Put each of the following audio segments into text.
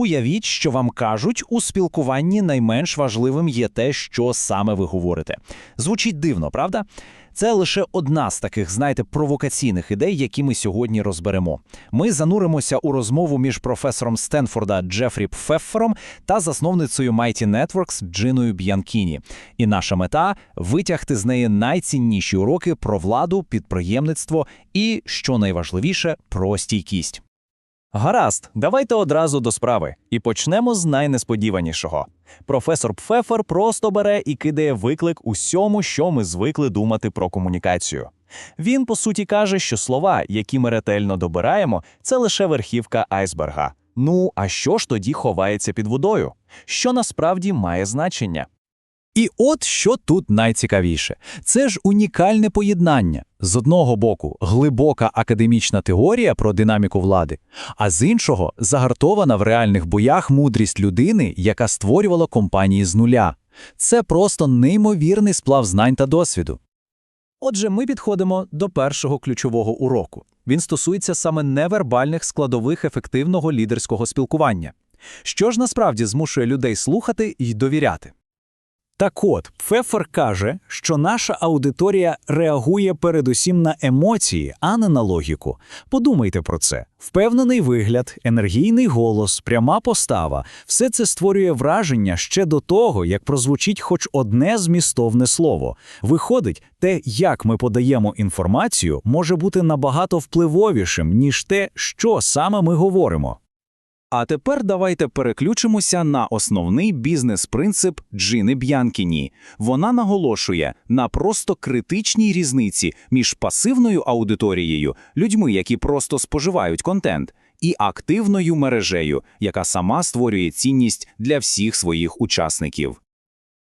Уявіть, що вам кажуть, у спілкуванні найменш важливим є те, що саме ви говорите. Звучить дивно, правда? Це лише одна з таких, знаєте, провокаційних ідей, які ми сьогодні розберемо. Ми зануримося у розмову між професором Стенфорда Джефрі Пфеффером та засновницею Mighty Networks Джиною Б'янкіні. І наша мета витягти з неї найцінніші уроки про владу, підприємництво і, що найважливіше, про стійкість. Гаразд, давайте одразу до справи і почнемо з найнесподіванішого. Професор Пфефер просто бере і кидає виклик усьому, що ми звикли думати про комунікацію. Він, по суті, каже, що слова, які ми ретельно добираємо, це лише верхівка айсберга. Ну, а що ж тоді ховається під водою? Що насправді має значення? І от що тут найцікавіше: це ж унікальне поєднання. З одного боку, глибока академічна теорія про динаміку влади, а з іншого загартована в реальних боях мудрість людини, яка створювала компанії з нуля. Це просто неймовірний сплав знань та досвіду. Отже, ми підходимо до першого ключового уроку. Він стосується саме невербальних складових ефективного лідерського спілкування. Що ж насправді змушує людей слухати і довіряти? Так от, Пфефер каже, що наша аудиторія реагує передусім на емоції, а не на логіку. Подумайте про це. Впевнений вигляд, енергійний голос, пряма постава все це створює враження ще до того, як прозвучить хоч одне змістовне слово. Виходить, те, як ми подаємо інформацію, може бути набагато впливовішим, ніж те, що саме ми говоримо. А тепер давайте переключимося на основний бізнес-принцип Джини Б'янкіні. Вона наголошує на просто критичній різниці між пасивною аудиторією, людьми, які просто споживають контент, і активною мережею, яка сама створює цінність для всіх своїх учасників.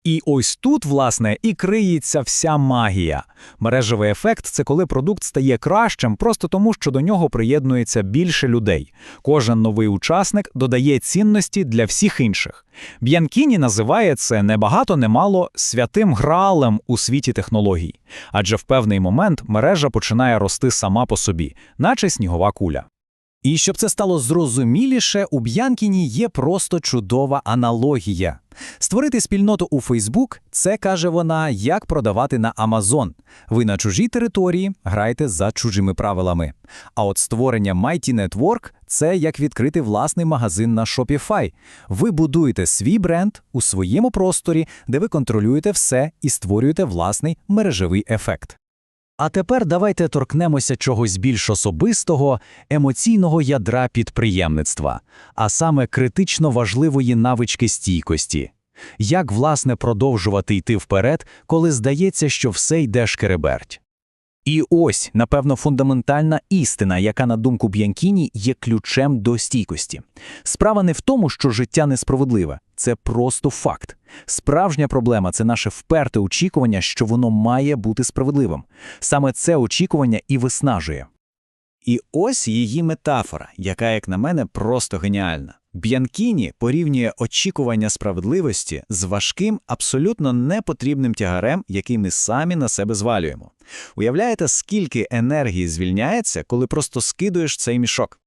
І ось тут, власне, і криється вся магія. Мережевий ефект це коли продукт стає кращим просто тому, що до нього приєднується більше людей. Кожен новий учасник додає цінності для всіх інших. Б'янкіні називає це не багато, не святим гралем у світі технологій. Адже в певний момент мережа починає рости сама по собі, наче снігова куля. І щоб це стало зрозуміліше, у Б'янкіні є просто чудова аналогія. Створити спільноту у Фейсбук – це, каже вона, як продавати на Амазон. Ви на чужій території граєте за чужими правилами. А от створення Mighty Network – це як відкрити власний магазин на Shopify. Ви будуєте свій бренд у своєму просторі, де ви контролюєте все і створюєте власний мережевий ефект. А тепер давайте торкнемося чогось більш особистого, емоційного ядра підприємництва, а саме критично важливої навички стійкості. Як, власне, продовжувати йти вперед, коли здається, що все йде шкереберть? І ось, напевно, фундаментальна істина, яка, на думку Б'янкіні, є ключем до стійкості. Справа не в тому, що життя несправедливе, це просто факт. Справжня проблема це наше вперте очікування, що воно має бути справедливим. Саме це очікування і виснажує. І ось її метафора, яка, як на мене, просто геніальна. Б'янкіні порівнює очікування справедливості з важким, абсолютно непотрібним тягарем, який ми самі на себе звалюємо. Уявляєте, скільки енергії звільняється, коли просто скидуєш цей мішок?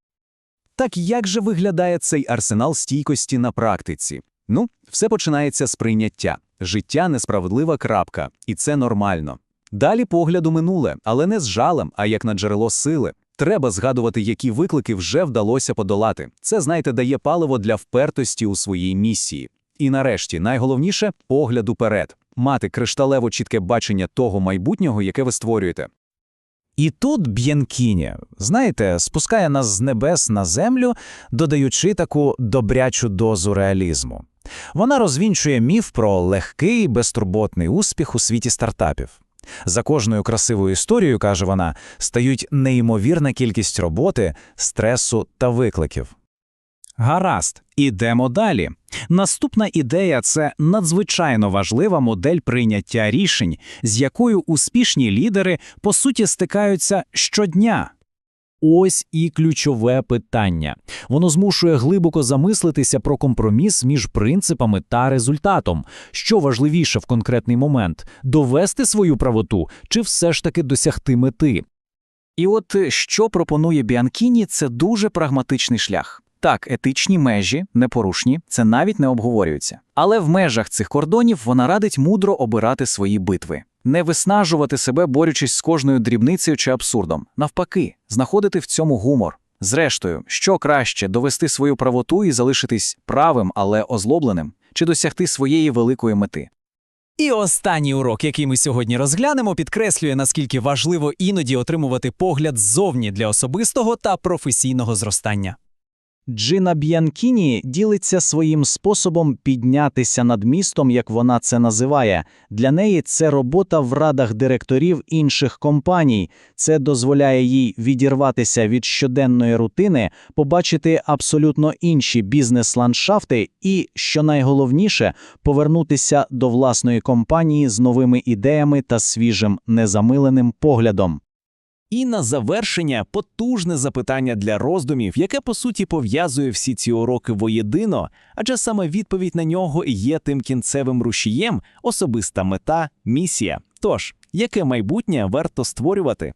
Так як же виглядає цей арсенал стійкості на практиці? Ну, все починається з прийняття. Життя несправедлива крапка, і це нормально. Далі погляд у минуле, але не з жалем, а як на джерело сили. Треба згадувати, які виклики вже вдалося подолати. Це, знаєте, дає паливо для впертості у своїй місії. І нарешті, найголовніше погляд уперед, мати кришталево чітке бачення того майбутнього, яке ви створюєте. І тут Б'єнкіні, знаєте, спускає нас з небес на землю, додаючи таку добрячу дозу реалізму. Вона розвінчує міф про легкий, безтурботний успіх у світі стартапів. За кожною красивою історією, каже вона, стають неймовірна кількість роботи, стресу та викликів. Гаразд, ідемо далі. Наступна ідея це надзвичайно важлива модель прийняття рішень, з якою успішні лідери по суті стикаються щодня. Ось і ключове питання. Воно змушує глибоко замислитися про компроміс між принципами та результатом. Що важливіше в конкретний момент довести свою правоту чи все ж таки досягти мети? І от що пропонує Біанкіні, це дуже прагматичний шлях. Так, етичні межі, непорушні, це навіть не обговорюється. Але в межах цих кордонів вона радить мудро обирати свої битви. Не виснажувати себе, борючись з кожною дрібницею чи абсурдом. Навпаки, знаходити в цьому гумор. Зрештою, що краще довести свою правоту і залишитись правим, але озлобленим, чи досягти своєї великої мети. І останній урок, який ми сьогодні розглянемо, підкреслює, наскільки важливо іноді отримувати погляд ззовні для особистого та професійного зростання. Джина Б'янкіні ділиться своїм способом піднятися над містом, як вона це називає. Для неї це робота в радах директорів інших компаній. Це дозволяє їй відірватися від щоденної рутини, побачити абсолютно інші бізнес-ландшафти і, що найголовніше, повернутися до власної компанії з новими ідеями та свіжим незамиленим поглядом. І на завершення потужне запитання для роздумів, яке по суті пов'язує всі ці уроки воєдино, адже саме відповідь на нього є тим кінцевим рушієм, особиста мета, місія. Тож, яке майбутнє варто створювати?